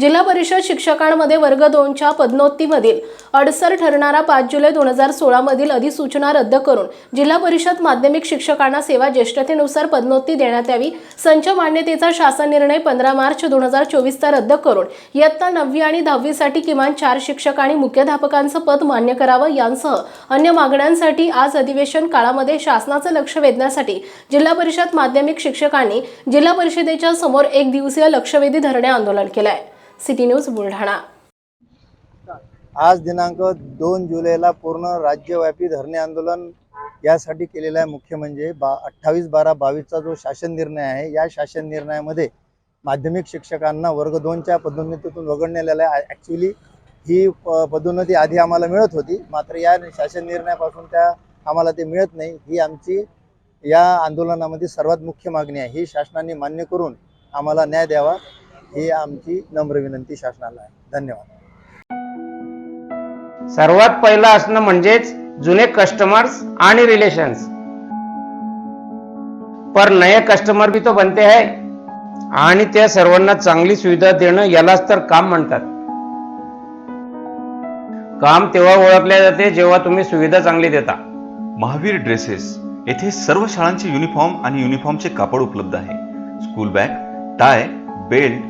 जिल्हा परिषद शिक्षकांमध्ये वर्ग दोनच्या पदनोत्तीमधील अडसर ठरणारा पाच जुलै दोन हजार सोळामधील अधिसूचना रद्द करून जिल्हा परिषद माध्यमिक शिक्षकांना सेवा ज्येष्ठतेनुसार पदनोत्ती देण्यात यावी संच मान्यतेचा शासन निर्णय पंधरा मार्च दोन हजार चोवीसचा रद्द करून इयत्ता नववी आणि दहावीसाठी किमान चार शिक्षक आणि मुख्याध्यापकांचं पद मान्य करावं यांसह अन्य मागण्यांसाठी आज अधिवेशन काळामध्ये शासनाचं लक्ष वेधण्यासाठी जिल्हा परिषद माध्यमिक शिक्षकांनी जिल्हा परिषदेच्या समोर एक दिवसीय लक्षवेधी धरणे आंदोलन केलं आहे सिटी न्यूज बुलढाणा. आज दिनांक दोन जुलैला पूर्ण राज्यव्यापी धरणे आंदोलन यासाठी केलेलं आहे. मुख्य म्हणजे बा अठ्ठावीस बारा बावीसचा जो शासन निर्णय आहे या शासन निर्णयामध्ये माध्यमिक शिक्षकांना वर्ग दोनच्या पदोन्नतीतून वगळण्यात आहे. ॲक्च्युली ही पदोन्नती आधी आम्हाला मिळत होती. मात्र या शासन निर्णयापासून त्या आम्हाला ते मिळत नाही. ही आमची या आंदोलनामध्ये सर्वात मुख्य मागणी आहे. ही शासनाने मान्य करून आम्हाला न्याय द्यावा. ही आमची नम्र विनंती शासनाला आहे. धन्यवाद. सर्वात पहिलं असणं म्हणजेच जुने कस्टमर्स आणि रिलेशन्स पर नए कस्टमर भी तो बनते है आणि त्या सर्वांना चांगली सुविधा देणं यालाच तर काम म्हणतात. काम तेव्हा ओळखले जाते जेव्हा तुम्ही सुविधा चांगली देता. महावीर ड्रेसेस येथे सर्व शाळांचे युनिफॉर्म आणि युनिफॉर्मचे कापड उपलब्ध आहे. School bag tie belt